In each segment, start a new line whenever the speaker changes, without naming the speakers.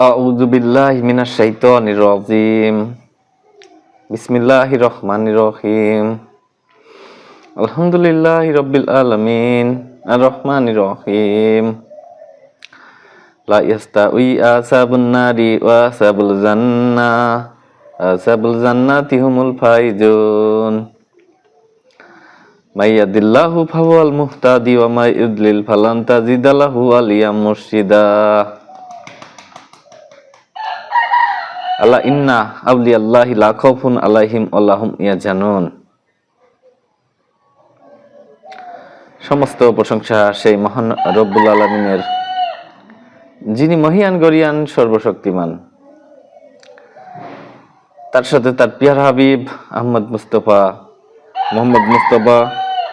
أعوذ بالله من الشيطان الرجيم بسم الله الرحمن الرحيم الحمد لله رب العالمين الرحمن الرحيم لا يستوي أصحاب النار وأصحاب الجنة أصحاب الجنة هم الفائزون من يهد الله فهو المهتدي ومن يضلل فلن تجد له وليا مرشدا আল্লাহ, ইন্না আউলি আল্লাহ লা খাউফুন আলাইহিম আল্লাহুম ইয়াজানুন। সমস্ত প্রশংসা সেই মহান রব্বুল আলমিনের, যিনি মহিয়ান, গরিয়ান, সর্বশক্তিমান। তার সাথে তার পিয়ার হাবিব আহমদ মুস্তফা, মোহাম্মদ মুস্তফা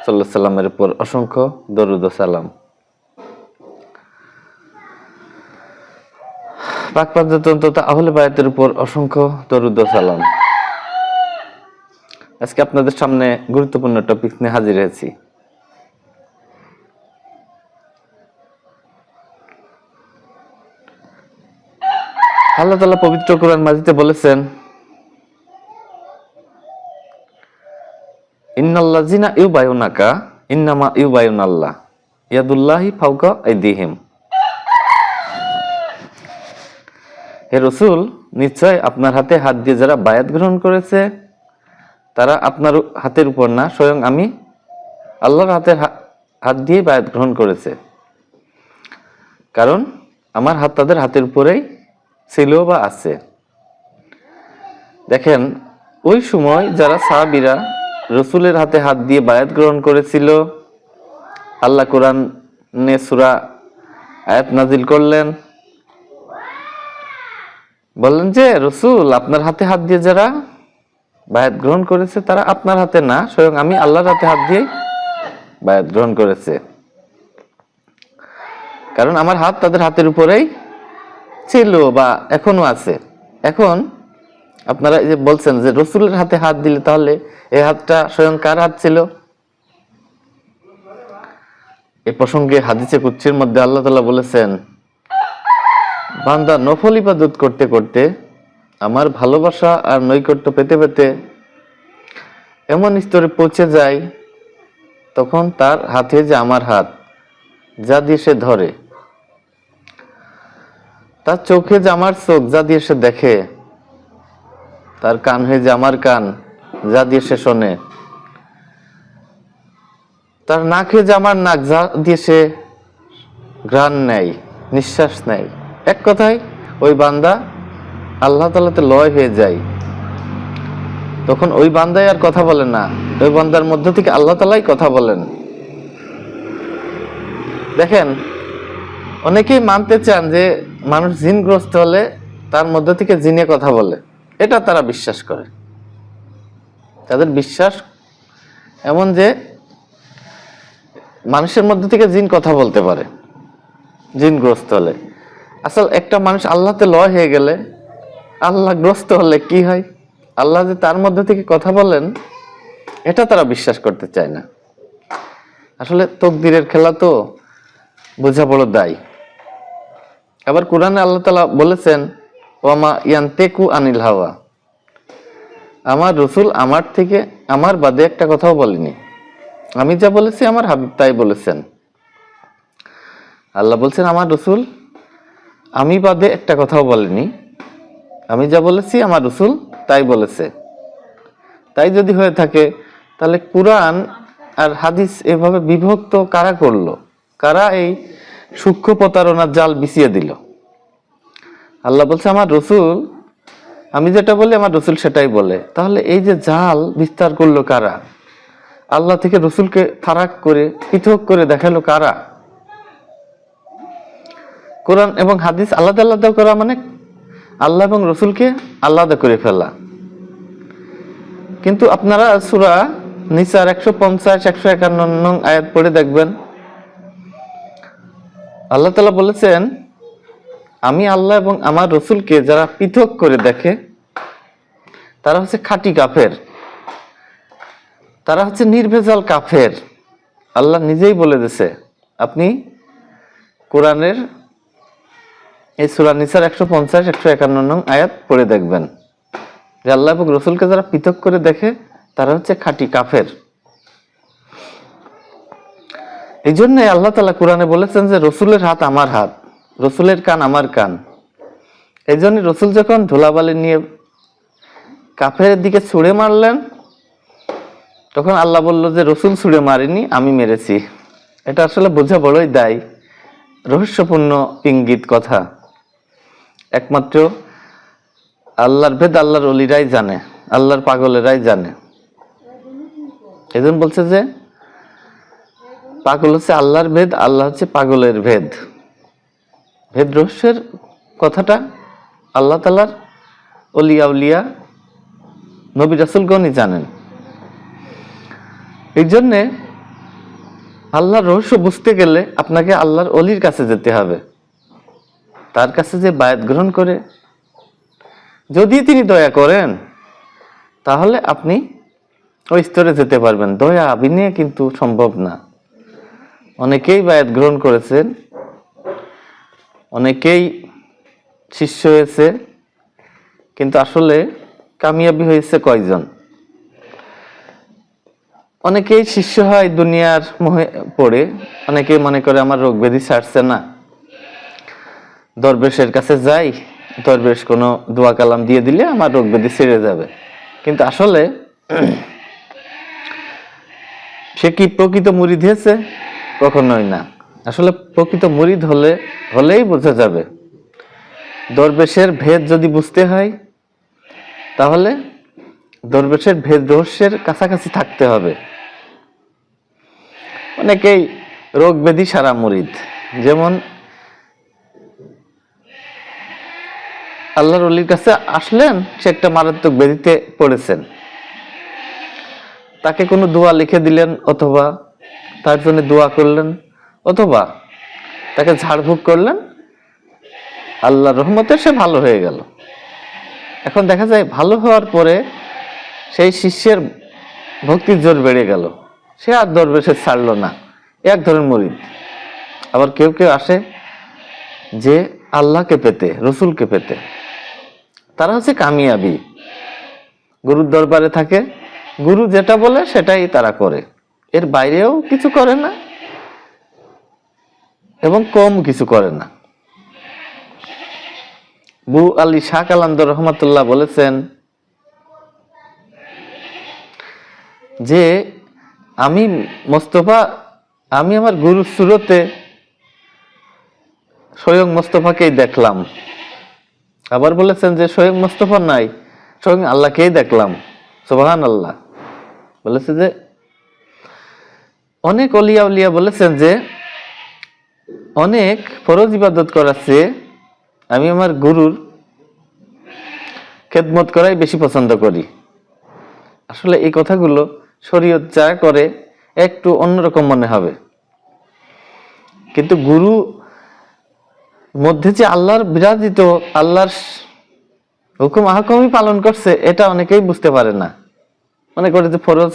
সাল্লাহ সাল্লামের উপর অসংখ্য দরুদ সালাম। পাক পর্যন্ত আহলে বায়াতের উপর অসংখ্য দরুদ সালাম। আজকে আপনাদের সামনে গুরুত্বপূর্ণ টপিক নিয়ে হাজির হয়েছি। আল্লাহ তালা পবিত্র কোরআন মাজিতে বলেছেন ইন্নাল্লাজিনা ইউ বায়ুনাকা ইন্নামা ইউ বায়ুন আল্লাহ ইয়াদুল্লাহি ফাউকা আইদিহিম। হে রসুল, নিশ্চয় আপনার হাতে হাত দিয়ে যারা বায়াত গ্রহণ করেছে, তারা আপনার হাতের উপর না, স্বয়ং আমি আল্লাহর হাতের হাত দিয়ে বায়াত গ্রহণ করেছে। কারণ আমার হাত তাদের হাতের উপরেই ছিল বা আছে। দেখেন, ওই সময় যারা সাহাবিরা রসুলের হাতে হাত দিয়ে বায়াত গ্রহণ করেছিল, আল্লাহ কোরআন সুরা আয়াত নাজিল করলেন। বললেন যে, রসুল, আপনার হাতে হাত দিয়ে যারা বায়াত গ্রহণ করেছে, তারা আপনার হাতে না, স্বয়ং আমি আল্লাহর হাতে হাত দিয়ে বায়াত গ্রহণ করেছে। কারণ আমার হাত তাদের হাতের উপরেই ছিল বা এখনও আছে। এখন আপনারা যে বলছেন যে, রসুলের হাতে হাত দিলে তাহলে এই হাতটা স্বয়ং কার হাত ছিল? এ প্রসঙ্গে হাদিসে কুচ্ছির মধ্যে আল্লাহ তালা বলেছেন বান্দা নফল ইবাদত করতে করতে আমার ভালোবাসা আর নৈকট্য পেতে পেতে এমন স্তরে পৌঁছে যায়, তখন তার হাতে যে আমার হাত, যা দিয়ে সে ধরে। তার চোখে যে আমার চোখ, যা দিয়ে সে দেখে। তার কান হয়ে যে আমার কান, যা দিয়ে সে শোনে। তার নাক যে আমার নাক, যা দিয়ে সে ঘ্রাণ নেয়, নিঃশ্বাস নেয়। এক কথায়, ওই বান্দা আল্লাহ তালাতে লয় হয়ে যায়। তখন ওই বান্দাই আর কথা বলে না। ওই বান্দার মধ্য থেকে আল্লাহ তালাই কথা বলেন। দেখেন, অনেকেই মানতে চান যে মানুষ জিনগ্রস্ত হলে তার মধ্য থেকে জিনে কথা বলে। এটা তারা বিশ্বাস করে। তাদের বিশ্বাস এমন যে মানুষের মধ্য থেকে জিন কথা বলতে পারে। জিনগ্রস্ত হলে। আসল একটা মানুষ আল্লাহতে লয় হয়ে গেলে আল্লাহ গ্রস্ত হলে কি হয়? আল্লাহ যে তার মধ্যে থেকে কথা বলেন, এটা তারা বিশ্বাস করতে চায় না। আসলে তকদিরের খেলা তো বোঝা বড় দায়। আবার কোরআনে আল্লাহ তালা বলেছেন, ওয়ামা ইয়ান্তেকু আনিল হাওয়া। আমার রসুল আমার থেকে আমার বাদে একটা কথাও বলেনি। আমি যা বলেছি আমার হাবিব তাই বলেছেন। আল্লাহ বলছেন, আমার রসুল আমি বাদে একটা কথাও বলেনি। আমি যা বলেছি আমার রসুল তাই বলেছে। তাই যদি হয়ে থাকে, তাহলে কোরআন আর হাদিস এভাবে বিভক্ত কারা করল? কারা এই সূক্ষ্ম প্রতারণার জাল বিছিয়ে দিল? আল্লাহ বলছে, আমার রসুল, আমি যেটা বলি আমার রসুল সেটাই বলে। তাহলে এই যে জাল বিস্তার করল কারা? আল্লাহ থেকে রসুলকে ফারাক করে, পৃথক করে দেখাল কারা? কোরআন এবং হাদিস আলাদা আলাদা করা মানে আল্লাহ এবং রসুলকে আলাদা করে ফেলা। কিন্তু আপনারা সুরা নিসার একশো পঞ্চাশ, একশো একান্ন নং আয়াত পড়ে দেখবেন। আল্লাহ তালা বলেছেন, আমি আল্লাহ এবং আমার রসুলকে যারা পৃথক করে দেখে, তারা হচ্ছে খাঁটি কাফের। তারা হচ্ছে নির্ভেজাল কাফের। আল্লাহ নিজেই বলে দিছে আপনি কোরআনের এই সুরা নিসার একশো পঞ্চাশ, একশো একান্ন নং আয়াত পড়ে দেখবেন। যে আল্লাহ এবং রসুলকে যারা পৃথক করে দেখে, তারা হচ্ছে খাঁটি কাফের। এই জন্য আল্লাহ তালা কোরআনে বলেছেন যে, রসুলের হাত আমার হাত, রসুলের কান আমার কান। এই জন্য রসুল যখন ধুলাবালি নিয়ে কাফের দিকে ছুঁড়ে মারলেন, তখন আল্লাহ বলল যে, রসুল ছুঁড়ে মারিনি, আমি মেরেছি। এটা আসলে বোঝা বড়ই দায়, রহস্যপূর্ণ ইঙ্গিত কথা। একমাত্র আল্লাহর ভেদ আল্লাহর অলিরাই জানে, আল্লাহর পাগলেরাই জানে। এজন বলছে যে, পাগল হচ্ছে আল্লাহর ভেদ, আল্লাহ হচ্ছে পাগলের ভেদ। ভেদ রহস্যের কথাটা আল্লাহ তালার অলিয়া উলিয়া নবী রাসুলগণই জানেন। এই জন্যে আল্লাহর রহস্য বুঝতে গেলে আপনাকে আল্লাহর অলির কাছে যেতে হবে। তার কাছে যে বায়াত গ্রহণ করে, যদি তিনি দয়া করেন, তাহলে আপনি ওই স্তরে যেতে পারবেন। দয়া বিনিয়ে কিন্তু সম্ভব না। অনেকেই বায়াত গ্রহণ করেছেন, অনেকেই শিষ্য হয়েছে, কিন্তু আসলে কামিয়াবি হয়েছে কয়জন? অনেকেই শিষ্য হয় দুনিয়ার মোহে পড়ে, অনেকেই মনে করে আমার রোগ ব্যাধি ছাড়ছে না। দরবেশের কাছে যাই, দরবেশ কোনো দোয়া কালাম দিয়ে দিলে আমার রোগ ব্যাধি ছেড়ে যাবে। কিন্তু আসলে সে কি প্রকৃত মুড়ি দিয়েছে কখনোই না। আসলে প্রকৃত মুরিদ হলে, হলেই বোঝা যাবে। দরবেশের ভেদ যদি বুঝতে হয়, তাহলে দরবেশের ভেদ রহস্যের কাছাকাছি থাকতে হবে। অনেকেই রোগ ব্যাধি সারা মুরিদ। যেমন আল্লাহর অলির কাছে আসলেন, সে একটা মারাত্মক ব্যাধিতে পড়েছেন। তাকে কোনো দোয়া লিখে দিলেন অথবা তার জন্য দোয়া করলেন অথবা তাকে ঝাড়ফুঁক করলেন, আল্লাহর রহমতে সে ভালো হয়ে গেল। এখন দেখা যায় ভালো হওয়ার পরে সেই শিষ্যের ভক্তির জোর বেড়ে গেল। সে আর দরবেশে ছাড়লো না, এক ধরনের মরিদ। আবার কেউ কেউ আসে যে আল্লাহকে পেতে, রসুলকে পেতে। তারা হচ্ছে কামিয়াবি। গুরুর দরবারে থাকে। গুরু যেটা বলে সেটাই তারা করে। এর বাইরেও কিছু করে না। এবং কম কিছু করে না। বু আলী শাহ কালান্দ রহমতুল্লাহ বলেছেন, যে আমি মোস্তফা, আমি আমার গুরুর সুরতে স্বয়ং মোস্তফাকেই দেখলাম। আবার বলেছেন যে স্বয়ং মোস্তফা নাই, স্বয়ং আল্লাহকেই দেখলাম। সোবাহান আল্লাহ বলেছে যে, অনেক অলিয়া উলিয়া বলেছেন যে, অনেক ফরজ ইবাদত করাচ্ছে, আমি আমার গুরুর খেদমত করাই বেশি পছন্দ করি। আসলে এই কথাগুলো শরীয়ত যা করে একটু অন্যরকম মনে হবে। কিন্তু গুরু মধ্যে যে আল্লাহর বিরাজিত, আল্লাহর হুকুম আহকমই পালন করছে, এটা অনেকেই বুঝতে পারে না। মনে করে যে ফরজ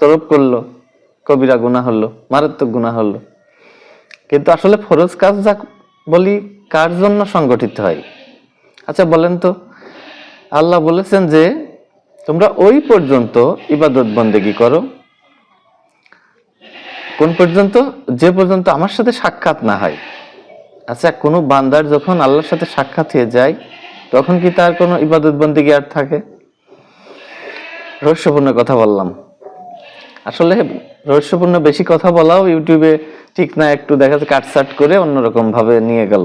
তরফ করল, কবিরা গুণা হলো, মারাত্মক গুণা হলো। কিন্তু আসলে ফরজ কাজ যা বলি, কার জন্য সংগঠিত হয়? আচ্ছা বলেন তো, আল্লাহ বলেছেন যে, তোমরা ওই পর্যন্ত ইবাদত বন্দেগি করো। কোন পর্যন্ত? যে পর্যন্ত আমার সাথে সাক্ষাৎ না হয়। আচ্ছা কোনো বান্দার যখন আল্লাহর সাথে সাক্ষাৎ হয়ে যায়, তখন কি তার কোনো ইবাদত বন্দেগি আর থাকে? রহস্যপূর্ণ কথা বললাম। আসলে রহস্যপূর্ণ বেশি কথা বলাও ইউটিউবে ঠিক না, একটু দেখা যাচ্ছে কাটসাট করে অন্যরকম ভাবে নিয়ে গেল।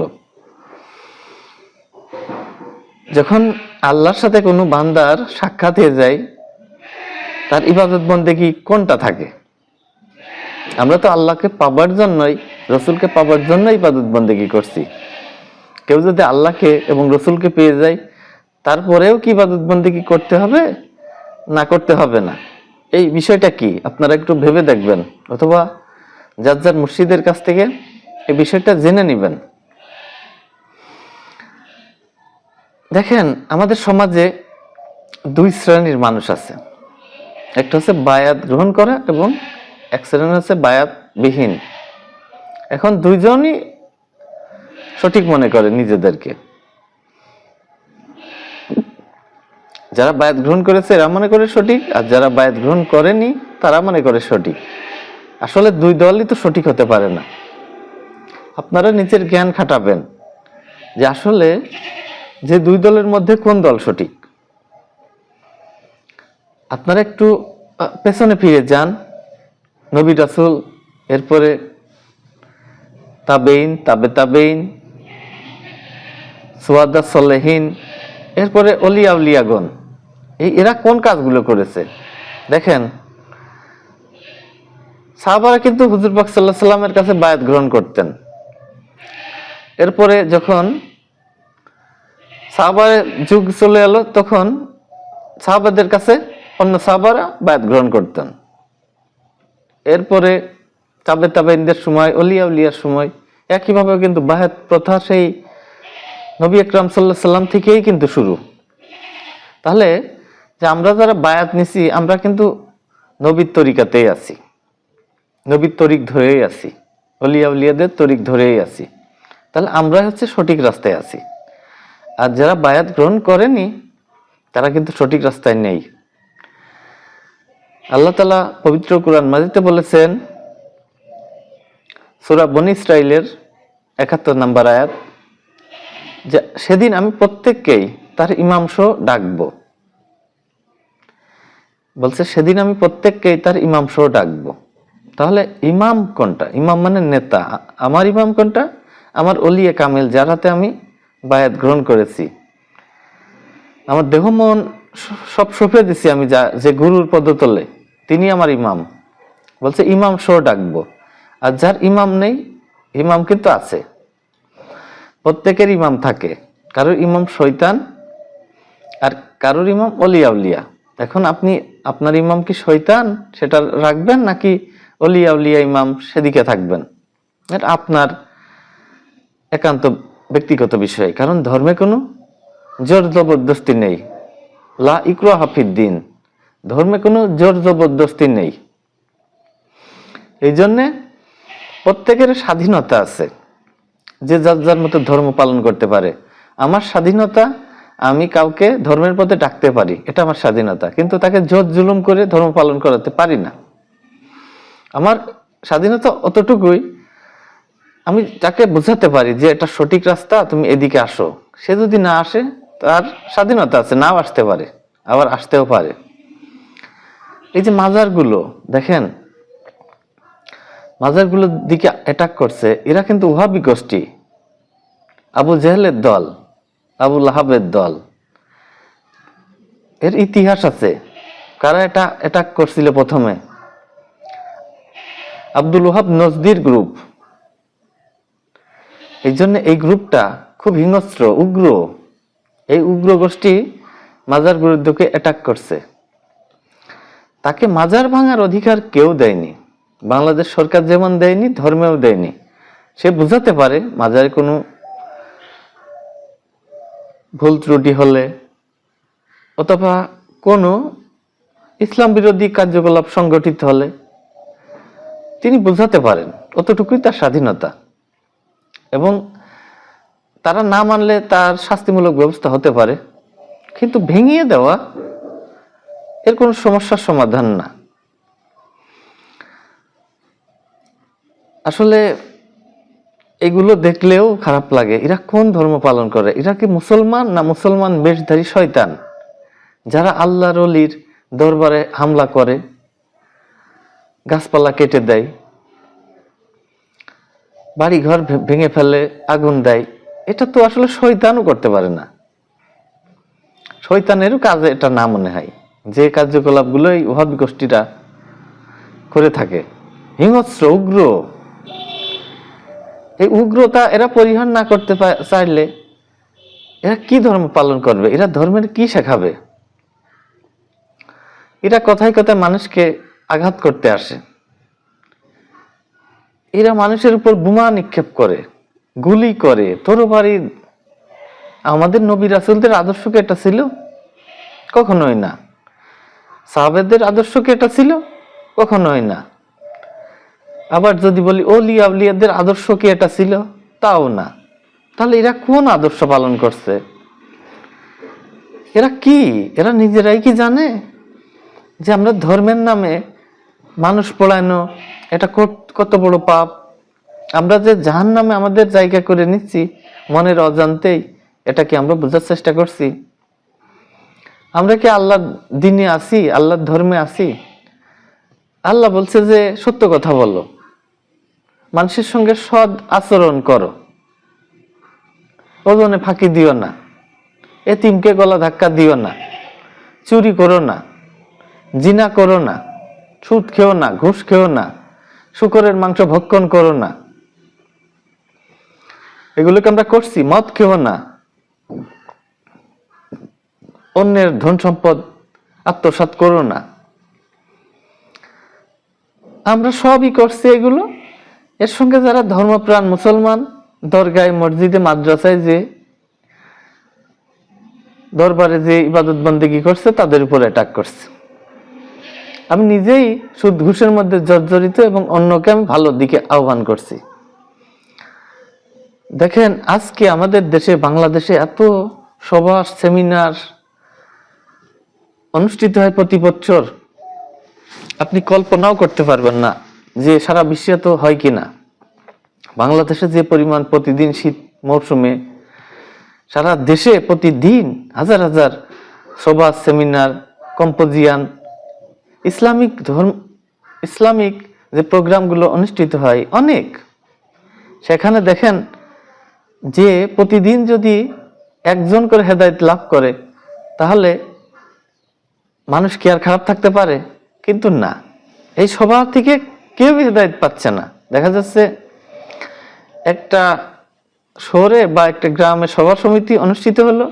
যখন আল্লাহর সাথে কোনো বান্দার সাক্ষাৎ হয়ে যায়, তার ইবাদত বন্দে কি কোনটা থাকে? আমরা তো আল্লাহকে পাবার জন্যই রসুলকে পাবার জন্য ইবাদত বন্দেগি করছি। কেউ যদি আল্লাহকে এবং রসুলকে পেয়ে যায়, তারপরেও কি ইবাদত বন্দেগি করতে হবে? না, করতে হবে না। এই বিষয়টা কি? আপনারা একটু ভেবে দেখবেন। অথবা যার যার মুর্শিদের কাছ থেকে এই বিষয়টা জেনে নেবেন। দেখেন, আমাদের সমাজে দুই শ্রেণির মানুষ আছে। একটা হচ্ছে বায়াত গ্রহণ করা এবং এক শ্রেণি হচ্ছে বায়াত বিহীন এখন দুইজনই সঠিক মনে করে নিজেদেরকে। যারা বায়াত গ্রহণ করেছে এরা মনে করে সঠিক, আর যারা বায়াত গ্রহণ করেনি তারা মনে করে সঠিক। আসলে দুই দলই তো সঠিক হতে পারে না। আপনারা নিজের জ্ঞান খাটাবেন যে আসলে যে দুই দলের মধ্যে কোন দল সঠিক। আপনারা একটু পেছনে ফিরে যান। নবী রাসুল এরপরে তাবেইন, তাবে তাবেইন। সুয়াদা সলেহীন। এরপরে অলিয়া উলিয়াগণ এই এরা কোন কাজগুলো করেছে? দেখেন, সাহাবারা কিন্তু হুজুর পাক সাল্লাহ সাল্লামের কাছে বায়াত গ্রহণ করতেন। এরপরে যখন সাহাবার যুগ চলে এলো, তখন সাহাবাদের কাছে অন্য সাহাবারা বায়াত গ্রহণ করতেন। এরপরে তাবে তাবেইনদের সময়, অলিয়া উলিয়ার সময়। একইভাবে কিন্তু বায়াত প্রথা সেই নবী আকরাম সাল্লাহ সাল্লাম থেকেই কিন্তু শুরু। তাহলে যে আমরা যারা বায়াত নিছি, আমরা কিন্তু নবীর তরিকাতেই আছি। নবীর তরিক ধরেই আছি। অলিয়া উলিয়াদের তরিক ধরেই আছি। তাহলে আমরা হচ্ছে সঠিক রাস্তায় আছি। আর যারা বায়াত গ্রহণ করেনি, তারা কিন্তু সঠিক রাস্তায় নেই। আল্লাহ তালা পবিত্র কোরআন মাজিতে বলেছেন সুরা বনি ইসরাইলের একাত্তর নাম্বার আয়াত, যে সেদিন আমি প্রত্যেককেই তার ইমামস ডাকবো। বলছে, সেদিন আমি প্রত্যেককেই তার ইমামস ডাকবো। তাহলে ইমাম কোনটা? ইমাম মানে নেতা। আমার ইমাম কোনটা? আমার অলিয়ে কামেল, যার হাতে আমি বায়াত গ্রহণ করেছি। আমার দেহ মন সব সঁপে দিছি আমি যা, যে গুরুর পদতলে। তিনি আমার ইমাম। বলছে, ইমাম শো ডাকবো। আর যার ইমাম নেই, ইমাম কিন্তু আছে। প্রত্যেকের ইমাম থাকে। কারোর ইমাম শৈতান আর কারোর ইমাম অলিয়া উলিয়া এখন আপনি, আপনার ইমাম কি শৈতান সেটা রাখবেন নাকি অলিয়া উলিয়া ইমাম সেদিকে থাকবেন? এটা আপনার একান্ত ব্যক্তিগত বিষয়। কারণ ধর্মে কোনো জোর জবরদস্তি নেই। লা ইকরা হাফিদ দিন। ধর্মে কোনো জোর জবরদস্তি নেই। এই জন্যে প্রত্যেকের স্বাধীনতা আছে। যে যার যার মতো ধর্ম পালন করতে পারে। আমার স্বাধীনতা, আমি কাউকে ধর্মের পথে ডাকতে পারি, এটা আমার স্বাধীনতা। কিন্তু তাকে জোর জুলুম করে ধর্ম পালন করাতে পারি না। আমার স্বাধীনতা অতটুকুই, আমি তাকে বোঝাতে পারি যে এটা সঠিক রাস্তা, তুমি এদিকে আসো। সে যদি না আসে, তার স্বাধীনতা আছে, নাও আসতে পারে, আবার আসতেও পারে। এই যে মাজারগুলো, দেখেন মাজারগুলোর দিকে অ্যাটাক করছে, এরা কিন্তু ওহাবি গোষ্ঠী। আবু জেহেলের দল, আবু লাহাবের দল। এর ইতিহাস আছে। কারা এটা অ্যাটাক করছিল প্রথমে? আব্দুল ওহাব নজদির গ্রুপ। এই জন্য এই গ্রুপটা খুব হিংস্র, উগ্র। এই উগ্র গোষ্ঠী মাজার বিরুদ্ধকে অ্যাটাক করছে। তাকে মাজার ভাঙার অধিকার কেউ দেয়নি। বাংলাদেশ সরকার যেমন দেয়নি, ধর্মেও দেয়নি। সে বুঝাতে পারে মাজারে কোনো ভুল ত্রুটি হলে, অথবা কোনো ইসলাম বিরোধী কার্যকলাপ সংগঠিত হলে, তিনি বুঝাতে পারেন অতটুকুই তার স্বাধীনতা। এবং তারা না মানলে তার শাস্তিমূলক ব্যবস্থা হতে পারে, কিন্তু ভেঙিয়ে দেওয়া এর কোনো সমস্যার সমাধান না। আসলে এগুলো দেখলেও খারাপ লাগে। এরা কোন ধর্ম পালন করে? এরা কি মুসলমান না মুসলমান বেশধারী শয়তান? যারা আল্লাহর অলির দরবারে হামলা করে, গাছপালা কেটে দেয় বাড়ি ঘর ভেঙে ফেলে, আগুন দেয়, এটা তো আসলে শয়তানও করতে পারে না। শয়তানেরও কাজে এটা না মনে হয়। যে কার্যকলাপগুলো এই ওহাবি গোষ্ঠীরা করে থাকে। হিংস্র, উগ্র। এই উগ্রতা এরা পরিহার না করতে চাইলে এরা কি ধর্ম পালন করবে? এরা ধর্মের কি শেখাবে? এরা কথায় কথায় মানুষকে আঘাত করতে আসে। এরা মানুষের উপর বোমা নিক্ষেপ করে, গুলি করে, তরবারি। আমাদের নবী রাসুলদের আদর্শ কি এটা ছিল? কখনোই না। সাহাবেদের আদর্শ কি এটা ছিল? কখনোই না। আবার যদি বলি ওলি আউলিয়াদের আদর্শ কি এটা ছিল? তাও না। তাহলে এরা কোন আদর্শ পালন করছে? এরা কি? এরা নিজেরাই কি জানে? যে আমরা ধর্মের নামে মানুষ পড়ানো, এটা কত- কত বড় পাপ। আমরা যে জাহান নামে আমাদের জায়গা করে নিচ্ছি, মনের অজান্তেই, এটা কি আমরা বোঝার চেষ্টা করছি? আমরা কি আল্লাহ দিনে আসি, আল্লাহর ধর্মে আসি? আল্লাহ বলছে যে, সত্য কথা বলো। মানুষের সঙ্গে সৎ আচরণ করো। ওজনে ফাঁকি দিও না। এতিমকে গলা ধাক্কা দিও না। চুরি করো না। জিনা করো না। সুদ খেও না, ঘুষ খেও না। শুকরের মাংস ভক্ষণ করো না। এগুলোকে আমরা করছি, মদ খেও না। অন্যের ধন সম্পদ আত্মসাৎ করো না। আমরা সবই করছি এগুলো। এর সঙ্গে যারা ধর্মপ্রাণ মুসলমান, দরগায়, মসজিদে, মাদ্রাসায় যে দরবারে যে ইবাদত বন্দেগী করছে, তাদের উপর অ্যাটাক করছে। আমি নিজেই সুদ ঘুষের মধ্যে জর্জরিত এবং অন্যকে আমি ভালো দিকে আহ্বান করছি। দেখেন, আজকে আমাদের দেশে, বাংলাদেশে এত সভা, সেমিনার অনুষ্ঠিত হয় প্রতি বছর। আপনি কল্পনাও করতে পারবেন না। যে সারা বিশ্বে তো হয় কিনা বাংলাদেশে যে পরিমাণ প্রতিদিন শীত মৌসুমে সারা দেশে প্রতিদিন হাজার হাজার সভা সেমিনার, কম্পোজিয়ান, ইসলামিক ধর্ম, ইসলামিক যে প্রোগ্রামগুলো অনুষ্ঠিত হয় অনেক। সেখানে দেখেন যে প্রতিদিন যদি একজন করে হেদায়ত লাভ করে, তাহলে মানুষ কি আর খারাপ থাকতে পারে? কিন্তু না। এই সভা থেকে কেউ হেদায়েত পাচ্ছে না। দেখা যাচ্ছে একটা শহরে বা একটা গ্রামে সভা সমিতি অনুষ্ঠিত হলো।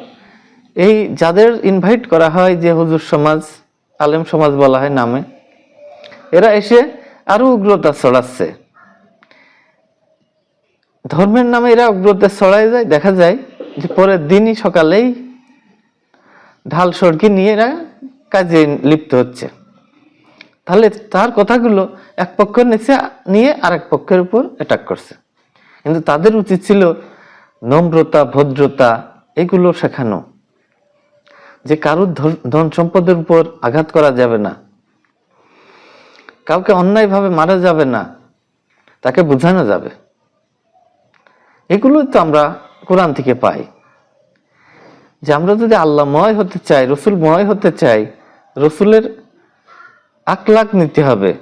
এই যাদের ইনভাইট করা হয় যে হুজুর সমাজ, আলেম সমাজ বলা হয় নামে, এরা এসে আরও উগ্রতা ছড়াচ্ছে। ধর্মের নামে এরা উগ্রতা ছড়ায় যায়। দেখা যায় যে পরের দিনই সকালেই ঢাল সড়কি নিয়ে এরা কাজে লিপ্ত হচ্ছে। তাহলে তার কথাগুলো এক পক্ষের নিচে নিয়ে আর এক পক্ষের উপর অ্যাটাক করছে। কিন্তু তাদের উচিত ছিল নম্রতা, ভদ্রতা, এগুলো শেখানো। যে কারোর ধন- সম্পদের উপর আঘাত করা যাবে না। কাউকে অন্যায়ভাবে মারা যাবে না। তাকে বোঝানো যাবে। এগুলো তো আমরা কোরআন থেকে পাই। যে আমরা যদি আল্লাহময় হতে চাই, রসুলময় হতে চাই, রসুলের আকলাক নিতে হবে।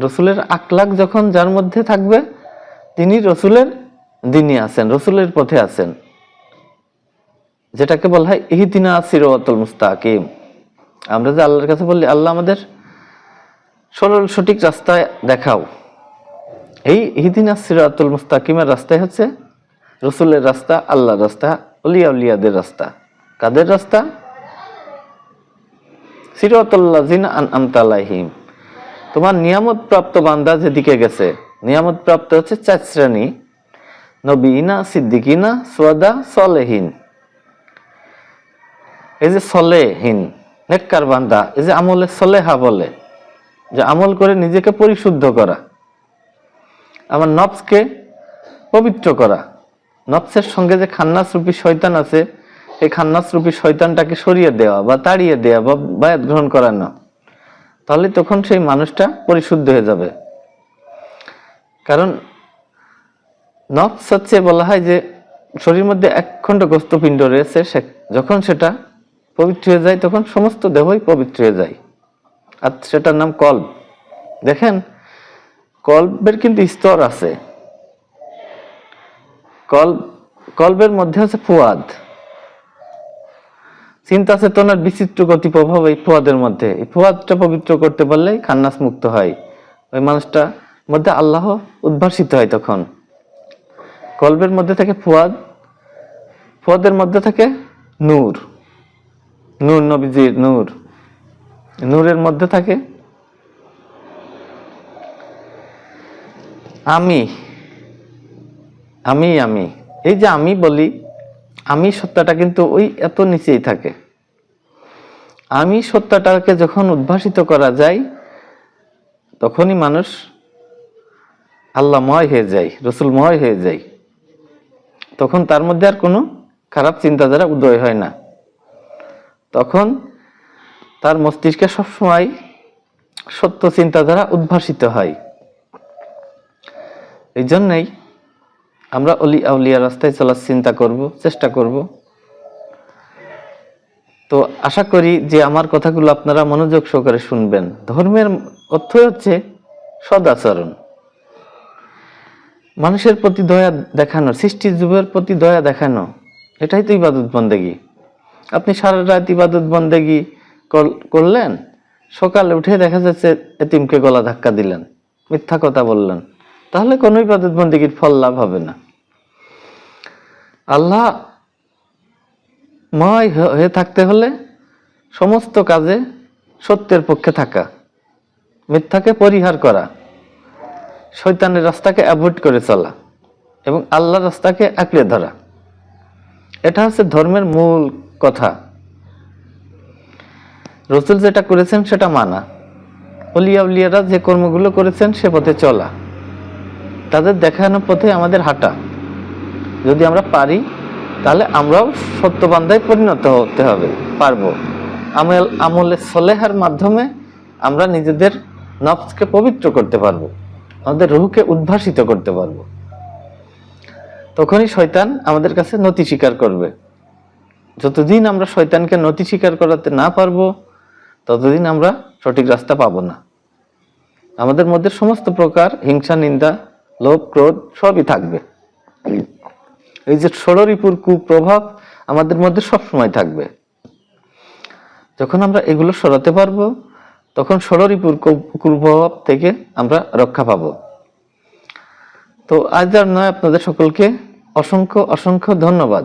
রসুলের আকলাক যখন যার মধ্যে থাকবে, তিনি রসুলের দিনই আছেন, রসুলের পথে আছেন। যেটাকে বলা হয় ইহিদিনা সিরাতুল মুস্তাকিম। আমরা যে আল্লাহর কাছে বললি, আল্লাহ আমাদের সরল সঠিক রাস্তায় দেখাও। এই ইহিদিনা সিরাতুল মুস্তাকিমের রাস্তায় হচ্ছে রসুলের রাস্তা, আল্লাহর রাস্তা, অলিয়া উলিয়াদের রাস্তা। কাদের রাস্তা? সিরাতুল্লাহ জিন আন আমতালাহিম তোমার নিয়ামত প্রাপ্ত বান্দা যেদিকে গেছে নিয়ামত প্রাপ্ত হচ্ছে চার শ্রেণি নবীনা, সিদ্দিকিনা, সোয়াদা, সলেহীন। এই যে সলেহীন, নেককার বান্দা, এই যে আমলে সলেহা বলে, যে আমল করে নিজেকে পরিশুদ্ধ করা। আমার নফসকে পবিত্র করা। নফসের সঙ্গে যে খান্নাস রূপী শয়তান আছে এই খান্নাস রূপী শয়তানটাকে সরিয়ে দেওয়া বা তাড়িয়ে দেওয়া বা বায়াত গ্রহণ করানো তাহলে তখন সেই মানুষটা পরিশুদ্ধ হয়ে যাবে। কারণ নফস হচ্ছে বলা হয় যে, শরীরের মধ্যে এক খণ্ড গোস্তপিণ্ড রয়েছে, সে যখন সেটা পবিত্র হয়ে যায়, তখন সমস্ত দেহই পবিত্র হয়ে যায়। আর সেটার নাম কল্প। দেখেন, কল্পের কিন্তু স্তর আছে। কল্ব কল্পের মধ্যে আছে ফুয়াদ। চিন্তা চেতনার বিচিত্র গতি প্রভাব এই ফুয়াদের মধ্যে? এই ফুয়াদটা পবিত্র করতে পারলেই খান্নাস মুক্ত হয়। ওই মানুষটা মধ্যে আল্লাহ উদ্ভাসিত হয় তখন। কল্পের মধ্যে থাকে ফুয়াদ, ফুয়াদের মধ্যে থাকে নূর। নূর নবীজির নূর। নূরের মধ্যে থাকে আমি। আমি আমি। এই যে আমি বলি আমি সত্তাটা কিন্তু ওই এত নিচেই থাকে। আমি সত্তাটাকে যখন উদ্ভাসিত করা যায়, তখনই মানুষ আল্লাহময় হয়ে যায়, রসুলময় হয়ে যায়। তখন তার মধ্যে আর কোনো খারাপ চিন্তাধারা উদয় হয় না। তখন তার মস্তিষ্কে সবসময় সত্য চিন্তাধারা উদ্ভাসিত হয়। এই জন্যই আমরা অলি আউলিয়া রাস্তায় চলার চিন্তা করব, চেষ্টা করব। তো আশা করি যে আমার কথাগুলো আপনারা মনোযোগ সহকারে শুনবেন। ধর্মের অর্থ হচ্ছে সদাচরণ। মানুষের প্রতি দয়া দেখানো সৃষ্টি জীবের প্রতি দয়া দেখানো, এটাই তো ইবাদত বন্দেগি। আপনি সারা রাত ইবাদত বন্দেগি করলেন, সকালে উঠে দেখা যাচ্ছে এতিমকে গলা ধাক্কা দিলেন, মিথ্যা কথা বললেন। তাহলে কোনো ইবাদত বন্দেগির ফল লাভ হবে না। আল্লাহ ময় হয়ে থাকতে হলে সমস্ত কাজে সত্যের পক্ষে থাকা, মিথ্যাকে পরিহার করা শৈতানের রাস্তাকে অ্যাভয়েড করে চলা এবং আল্লাহর রাস্তাকে আঁকড়ে ধরা। এটা হচ্ছে ধর্মের মূল কথা। রসুল যেটা করেছেন সেটা মানা। অলিয়া উলিয়ারা যে কর্মগুলো করেছেন সে পথে চলা। তাদের দেখানো পথে আমাদের হাঁটা। যদি আমরা পারি, তাহলে আমরাও সত্যবান্ধায় পরিণত হতে হবে, পারব। আমল, আমলে সলেহার মাধ্যমে আমরা নিজেদের নফসকে পবিত্র করতে পারব, আমাদের রুহকে উদ্ভাসিত করতে পারব। তখনই শয়তান আমাদের কাছে নতি স্বীকার করবে। যতদিন আমরা শয়তানকে নতি স্বীকার করাতে না পারব, ততদিন আমরা সঠিক রাস্তা পাবো না। আমাদের মধ্যে সমস্ত প্রকার হিংসা, নিন্দা, লোভ, ক্রোধ সবই থাকবে। এই যে ষড়রিপুর কুপ্রভাব আমাদের মধ্যে সবসময় থাকবে। যখন আমরা এগুলো সরাতে পারব, তখন ষড়রিপুর কুপ্রভাব থেকে আমরা রক্ষা পাব। তো আজ আর নয়, আপনাদের সকলকে অসংখ্য অসংখ্য ধন্যবাদ।